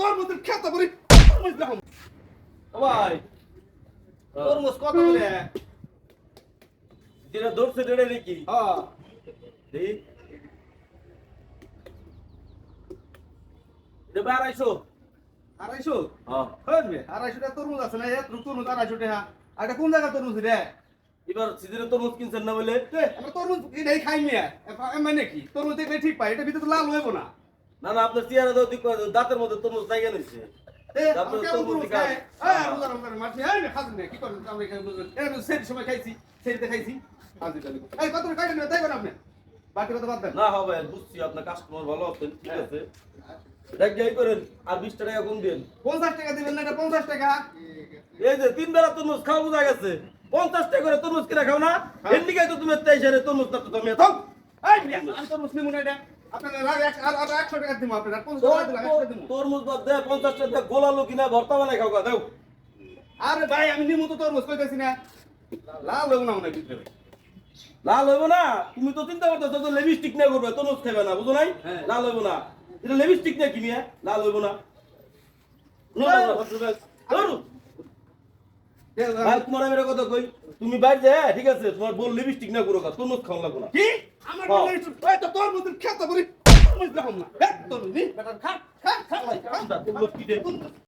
তোর মতো খেত করি তরমুজ দেখো ভাই তরমুজ কত করে? যেটা ধরছে এটা নাকি? হ্যাঁ। ভাই আড়াইশো। আড়াইশো? হ্যাঁ। হয়ে আড়াইশো টাকা তরমুজ আছে না? তরমুজ আড়াইশো টাকা। আর এটা কোন জায়গা তরমুজ রে? এবার সিজনে তরমুজ কিনছেন না বলে? আমরা তরমুজ এটাই খাই মিয়া মানে কি তরমুজ দেখলে ঠিক পাই এটা ভিতরে লাল হইব না। না না আপনার দাও দিক দাঁতের মধ্যে তরমুজ? তাই। না হবে বুঝছি আপনার কাস্টমার ভালো আছেন ঠিক আছে। যাই করেন আর বিশ টাকা কম দিন। পঞ্চাশ টাকা দিবেন না, এটা পঞ্চাশ টাকা। এই যে তিন বেলা তরমুজ খাওয়া বোঝা গেছে। পঞ্চাশ টাকা করে তরমুজ কিনে খাও না। এর দিকে তো তুমি তেইশ হাজার তরমুজ না তো তুমি থাক আমি তরমুজ নিবো না এটা। তরমুজ বাদ দে পঞ্চাশ টাকা গোলালো কিনা ভর্তা বানাই দাও। আরে ভাই, আমি তো তরমুজ, কইতাছি না। লাল হইব না মনে ভিতরে। লাল হইব না? তুমি তো চিন্তা করতেছো তো লিপস্টিক করবে তরমুজ খাবে না বুঝো নাই? হ্যাঁ। লাল হইব না। এটা লিপস্টিক নিয়ে কিনি হ্যাঁ? লাল হইব না। তোমার আমি কথা কই। তুমি বাইরে ঠিক আছে? তোমার বল লিপস্টিক না করো তরমুজ খাওয়া লাগবো না। কি? আমার। বলে একটু, এই তো তরমুজের খেত করি, তরমুজ দেখো না। তরমুজ নি, বেটা, খা, খা, খা, খা, খা। দে?